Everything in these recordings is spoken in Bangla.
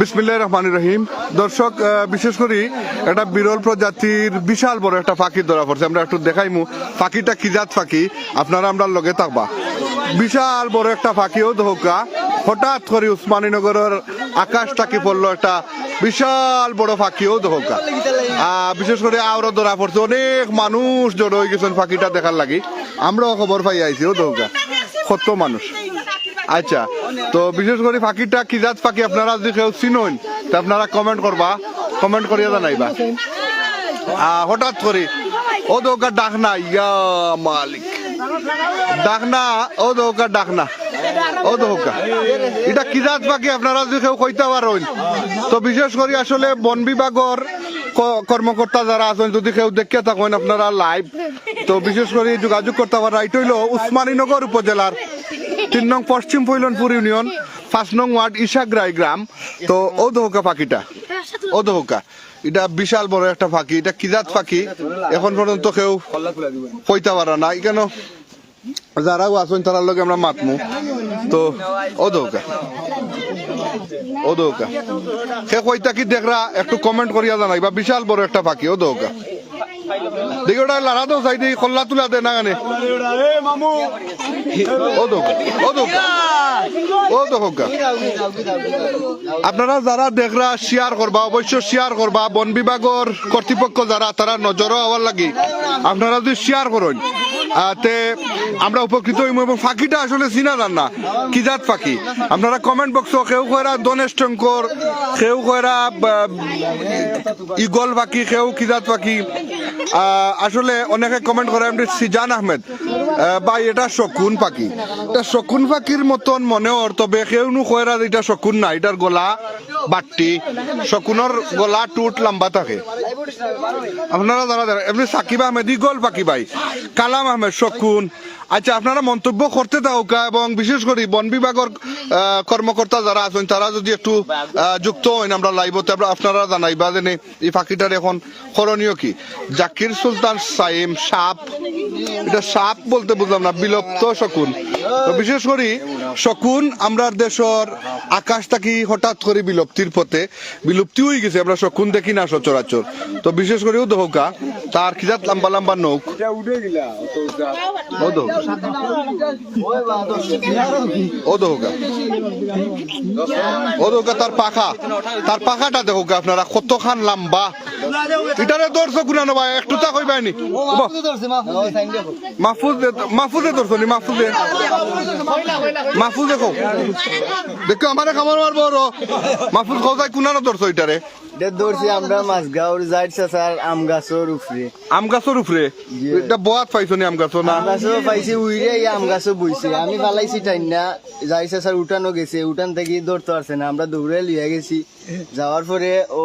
বিসমিল্লাহ রহমান রহিম। দর্শক বিশেষ করে একটা বিরল প্রজাতির বিশাল বড় একটা পাখি ধরা পড়ছে। আমরা একটু দেখাইমু পাখিটা কি জাত পাখি আপনারা আমরা লগে থাকবা। বিশাল বড় একটা পাখিও ধোকা। হঠাৎ করে উসমানীনগরের আকাশটা কি পড়ল একটা বিশাল বড় ফাঁকিও ধোকা। বিশেষ করে আরও ধরা পড়ছে। অনেক মানুষ জড়ো হয়ে গেছেন ফাঁকিটা দেখার লাগি। আমরাও খবর পাই আইছি, ও ধোকা। কত মানুষ। আচ্ছা তো বিশেষ করে পাখিটা কি জাত পাখি আপনারা যদি কেউ চিনুন, তা আপনারা কমেন্ট করবা। কমেন্ট করিয়া জানাইবা। হঠাৎ করে, ও দৌকা ডাকনা ইয়া মালিক। ডাকনা ও দৌকা ডাকনা ও দৌকা এটা কি জাত পাখি আপনারা যদি কেউ কইতে পারেন? তো বিশেষ করে আসলে বন বিভাগর কর্মকর্তা যারা আছেন, যদি কেউ দেখে থাকেন আপনারা লাইভ তো বিশেষ করে যোগাযোগ করতে পারেন। এটা হইল উসমানীনগর উপজেলার তিন নং পশ্চিম ফৈলনপুর ইউনিয়ন, পাঁচ নং ওয়ার্ড ইশাগ্রাই গ্রাম। তো ও পাখিটা ও এটা বিশাল বড় একটা পাখি এটা কিজাত পাখি এখন পর্যন্ত কেউ কইতে পারে না। কেন? যারাও আছেন তারার লগে আমরা মাতমু। তো ও দহকা ও সে কইতা কি দেখরা, একটু কমেন্ট করিয়া জানাই, বা বিশাল বড় একটা পাখি ও দেখি ওটা লাড়া তো চাই দেখি তুলা দে না গানে ও তো ও আপনারা যারা দেখরা শেয়ার করবা, অবশ্য শেয়ার করবা, বন বিভাগর কর্তৃপক্ষ যারা, তারা নজরও হওয়ার লাগে। আপনারা যদি শেয়ার করেন তে আমরা উপকৃত হইম এবং ফাঁকিটা আসলে চিনা যান না কি জাত ফাঁকি? আপনারা কমেন্ট বক্স কেউ কয়রা দনেশ টঙ্কর কেউ কয়রা ইগল পাখি কেউ কি জাত আহ, আসলে অনেকে কমেন্ট করে এমনি সিজান আহমেদ। আহ, বা এটা শকুন পাখি এটা শকুন পাখির মতন মনে হর তবে কেউ নু কয়রা এটা শকুন না এটার গলা বাট্টি। শকুনের গলা টুট লম্বা থাকে। আপনারা যারা যারা এমনি সাকিব আহমেদ ইগল পাখি ভাই। কালাম আহমেদ, শকুন। আচ্ছা আপনারা মন্তব্য করতে থাকা এবং বিশেষ করে বন বিভাগের কর্মকর্তা যারা আছেন, তারা যদি একটু যুক্ত হন আমরা লাইভতে আপনারা জানাইবা যে এই পাখিটার এখন করণীয় কি? জাকির সুলতান সাইম, সাপ। এটা সাপ বলতে বুঝলাম না, বিলুপ্ত শকুন। বিশেষ করে, শকুন আমরা দেশের আকাশ থাকি হঠাৎ করে বিলুপ্তির পথে, বিলুপ্তি হয়ে গেছে, আমরা শকুন দেখি না সচরাচর। তো বিশেষ করেও দহকা তার খিজাত লম্বা লম্বা নৌক ও দহকা ও দহকা ও তার পাখা। তার পাখাটা দেখোকা আপনারা কতখান লম্বা। এটারে দর্শ গুনা নবা একটু তা কইবাইনি মাহফুজ মাহফুজে ধরছো নি মাহফুজে? মাহফুজ দেখো দেখো আমারে খামার মারবো মাহফুজ কোথায় কুনানো ধরছো এটারে। আমরা মাছগাঁওর যাই স্যার আম গাছের উপরে আম গাছের উপরে এটা বয়াত পাইছো নি আম গাছ না? আম গাছও পাইছি উইরে এই আম গাছও বইছে। আমি ফালাইছি টাইম না যাই স্যার উঠানো গেছে উঠান থেকে দৌড়তে পারছে না। আমরা দৌড়ে লিয়ে গেছি। যাওয়ার পরে ও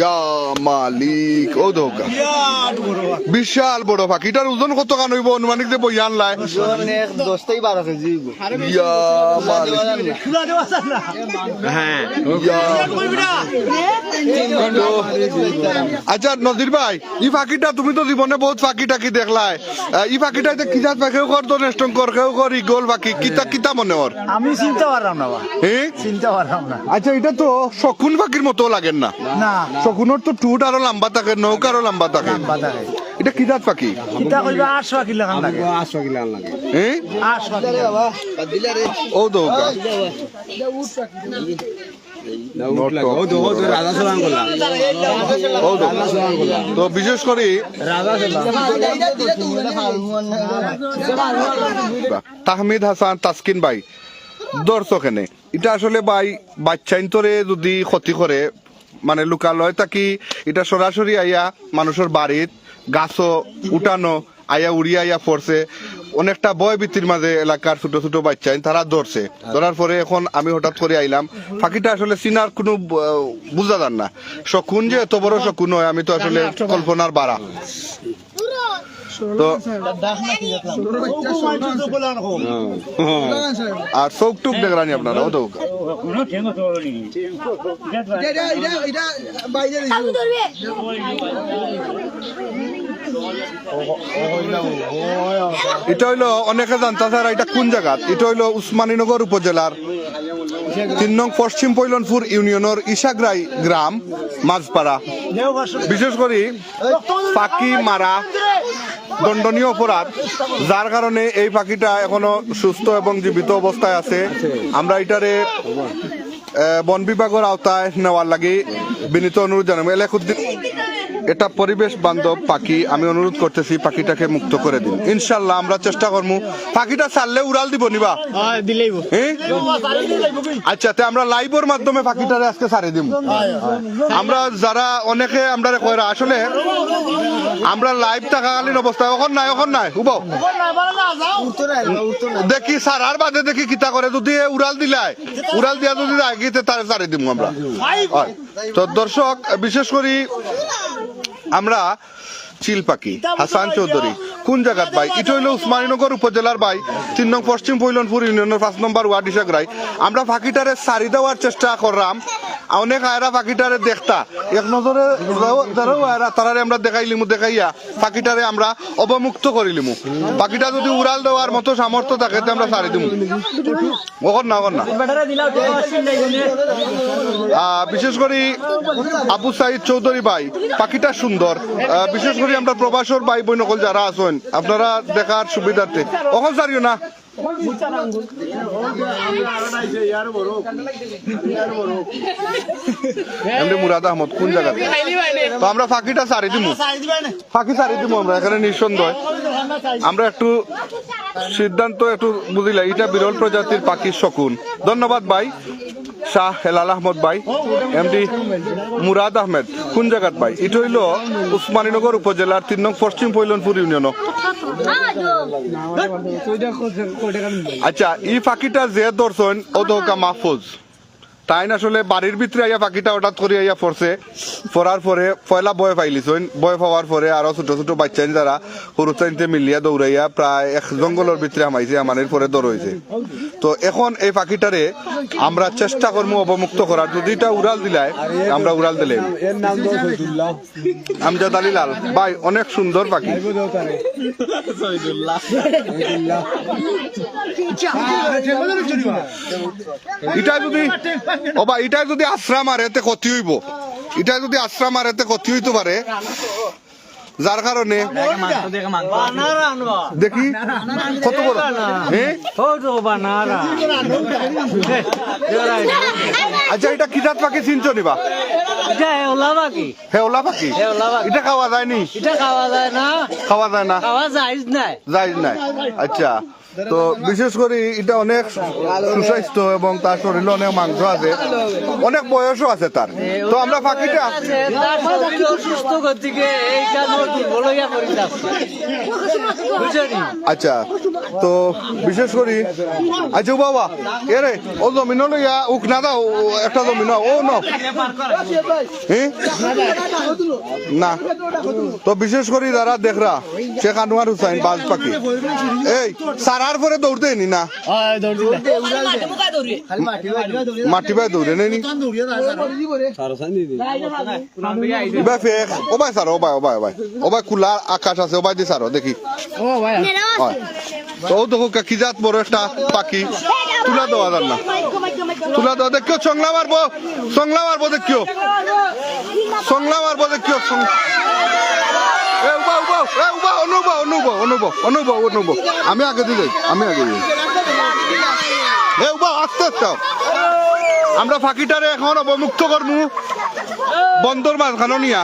ইয়া মালিক ও দেখো বিশাল বড় ফাঁকি এটার ওজন কত কান হইব? অনুমানিক যে বই আনলাই দশটাই বারো কেজি ইয়া মালিক। আচ্ছা নজির ভাই ই ফাঁকিটা তুমি তো জীবনে বহুত ফাঁকি টাকি দেখলাই? ই ফাঁকিটা যে কি জাত পাখি কর তো নেস্টং কর কেউ কর ইগল ফাঁকি কিতা কিতা মনে ওর আমি চিনতে পারলাম না চিনতে পারলাম না। আচ্ছা এটা তো শকুন পাখির মতো লাগেন না। না শকুনের তো টুট আরও লম্বা থাকে নৌকা আরও লম্বা থাকে এটা কি জাত পাখি কিতা কইবা আটশো কিলো খান লাগে হ্যাঁ আটশো কিলো ও দৌকা ও দৌকা। তো বিশেষ করে তাহমিদ হাসান তাসকিন ভাই দর্শক এনে। এটা আসলে ভাই বাচ্চাইন তোরে যদি ক্ষতি করে মানে লোকালয় থাকি এটা সরাসরি আইয়া মানুষের বাড়িত গাছও উঠানো আইয়া উড়িয়া আইয়া পড়ছে। অনেকটা বয় বৃত্তির মাঝে এলাকার ছোট ছোট বাচ্চাইন তারা ধরছে। ধরার পরে এখন আমি হঠাৎ করে আইলাম। ফাঁকিটা আসলে চিনার কোনো বুঝা যান না। শকুন যে এত বড় শকুন হয় আমি তো আসলে কল্পনার বাড়া। তো আর চোখ টুক দেখলানি আপনারা? ও তো এটা হইল অনেকে জানতা স্যার এটা কোন জায়গা? এটা হইল উসমানীনগর উপজেলার তিন নং পশ্চিম পৈলনপুর ইউনিয়নের ইশাগ্রাই গ্রাম, মাঝপাড়া। বিশেষ করে পাখি মারা দণ্ডনীয় অপরাধ, যার কারণে এই পাখিটা এখনও সুস্থ এবং জীবিত অবস্থায় আছে। আমরা এটারে বন বিভাগের আওতায় নেওয়ার লাগে বিনীত অনুরোধ জানাব। এলাকুদ্দিন এটা পরিবেশ বান্ধব পাখি আমি অনুরোধ করতেছি পাখিটাকে মুক্ত করে দিন। ইনশাল্লাহ আমরা চেষ্টা করব পাখিটা ছাড়লে উড়াল দিব নিবা। হ্যাঁ? আচ্ছা তে আমরা লাইভের মাধ্যমে পাখিটারে আজকে ছাড়ে দিব আমরা যারা অনেকে আমরা কয়রা আসলে আমরা লাইভ থাকাকালীন অবস্থা এখন নাই এখন নাই হুব। দেখি সারার বাদে দেখি কিতা করে যদি এ উড়াল দিলাই উড়াল দিয়া যদি তার ছাড়ে দিব আমরা। তো দর্শক বিশেষ করে আমরা চিল পাখি হাসান চৌধুরী। কোন জায়গাত ভাই? এটা হইল উসমানীনগর উপজেলার ভাই। তিন নং পশ্চিম পৈলনপুর ইউনিয়নের পাঁচ নম্বর ওয়ার্ড ইসাগরাই আমরা পাখিটারে সারি দেওয়ার চেষ্টা করলাম। অনেক আয়রা পাখিটারে দেখতা। এক নজরে আয়রা তারারে আমরা দেখাইলিমু দেখাইয়া পাখিটারে আমরা অবমুক্ত করিলিমু পাখিটা যদি উড়াল দেওয়ার মতো সামর্থ্য থাকে আমরা সারি দিমু। ওখন না ওখন না। বিশেষ করে আবু সাইদ চৌধুরী ভাই, পাখিটা সুন্দর। বিশেষ করে আমরা প্রবাসর ভাই বই নকল যারা আছেন, আপনারা দেখার সুবিধার্থে। অখন সারিও না। মুরাদ আহমদ, কোন জায়গা তো আমরা ফাঁকিটা সারি দিব ফাঁকি সারি দিব আমরা, এখানে নিঃসন্দেহ। আমরা একটু সিদ্ধান্ত একটু বুঝিলা, এটা বিরল প্রজাতির পাখির শকুন। ধন্যবাদ ভাই। শাহ হেলাল আহমদ ভাই, এমডি মুরাদ আহমেদ, কোন জায়গাত ভাই? এটা হইল উসমানীনগর উপজেলার তিন নং পশ্চিম পৈলনপুর ইউনিয়ন আচ্ছা ই ফাঁকিটা যে দর্শন ও দোকা মাহফুজ। তাই না আসলে বাড়ির ভিতরে আইয়া পাখিটা হঠাৎ করে আইয়া পড়ছে। পড়ার পরে পয়লা বয় পাইলিছেন বয় পাওয়ার পরে আরও ছোট ছোট বাচ্চা যারা সরু চাইতে মিলিয়া দৌড়াইয়া প্রায় এক জঙ্গলের ভিতরে আমাইছে আমানের পরে দৌড়াইছে। তো এখন এই পাখিটারে আমরা চেষ্টা করব অবমুক্ত করার। যদি এটা উড়াল দিলাই আমরা উড়াল দিলে। আমজাদ আলী লাল ভাই অনেক সুন্দর পাখি। এটা যদি ও বা এটা যদি আশ্রা মারে তে ক্ষতি হইব। এটা যদি আশ্রা মারে তে ক্ষতি হইতে পারে যার কারণে দেখি কত বড়? হ্যাঁ আচ্ছা এটা কিটাত পাখি চিনছ নিবা হেওলা পাখি। এটা খাওয়া যায়নি খাওয়া যায় না। যাই নাই। আচ্ছা। তো বিশেষ করে এটা অনেক সুস্বাস্থ্য এবং তার শরীরে অনেক মাংস আছে। অনেক বয়সও আছে তার। তো আমরা বুঝলি আচ্ছা তো বিশেষ করে আচ্ছা বাবা এরে ও জমিন লইয়া উক না দাও একটা জমিন ও ন? না। তো বিশেষ করে যারা দেখরা শেখ আনোয়ার হুসাইন বাজ পাখি এই সারার পরে দৌড়তে নি না মাটি বাই দৌড়ে। নেনি ইবা ফেক। ও ভাই সার ও ভাই ও ভাই ও ভাই। ও ভাই খোলা আকাশ আছে ও ভাই দি সারো দেখি। তো ও দেখো কি জাত বড় একটা পাখি। তুলা দেওয়া যান না। তুলা দেওয়া দেখিও চংলা মারবো। চংলা মারবো দেখিও। চংলা মারবো দেখিও অনুভব অনুভব অনুভব অনুভব অনুভব। আমি আগে দিয়ে আমি আগে দিয়ে আস্তে আস্তে। আমরা ফাঁকিটারে এখন অবমুক্ত করব বন্দর মাঝখানো নিয়া।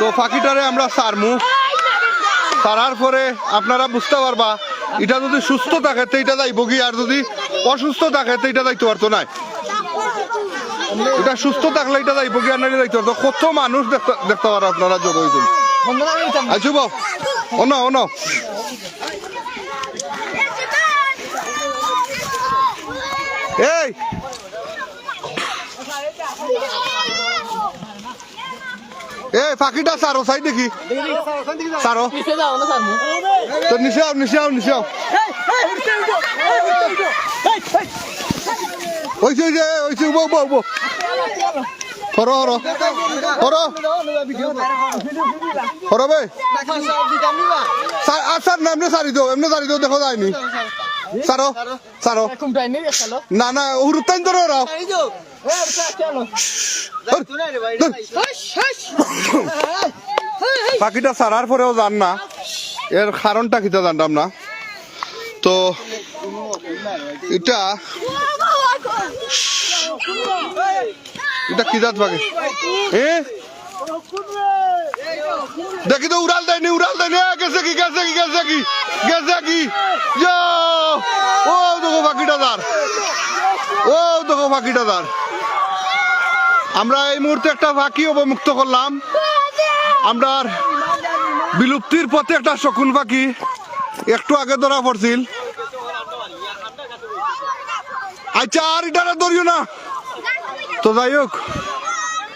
তো ফাঁকিটারে আমরা সারমু। সারার পরে আপনারা বুঝতে পারবা, এটা যদি সুস্থ থাকে তো এটা যাইব কি? আর যদি অসুস্থ থাকে তো এটা যাইতে পারতো না। এটা সুস্থ থাকলে এটা যাইব কি আর যাইতে পারতো কত মানুষ দেখতে পারো আপনারা, যোগ হয়েছেন আইসু অন অন। এই! এ পাখিটা সারো সাই দেখি। সারো তো নিচে আও নিচে আও নিচে আও। ওইছে ওইছে ওইছে, বউ বউ বউ। হরো হরো হরো হরো বে। আচ্ছা নামনে সারি দাও, এমনি সারি দাও, দেখো যায়নি। সারো সারো। না না উরুতাইন ধরো রাও। পাখিটা সারার পরেও জান না। এর কারণটা কিতা জানতাম না। তো, এটা এটা কি জাত এ? দেখি তো উড়াল দেয়নি উড়াল দেয়নি। গেছে কি গেছে কি গেছে কি গেছে কি? ও, দেখো পাখিটা ও, দেখো পাখিটা আমরা এই মুহূর্তে একটা পাখি অবমুক্ত করলাম। আমরা বিলুপ্তির পথে একটা শকুন পাখি একটু আগে ধরা পড়ছিল। আচ্ছা আর এটা ধরিও না। তো যাই হোক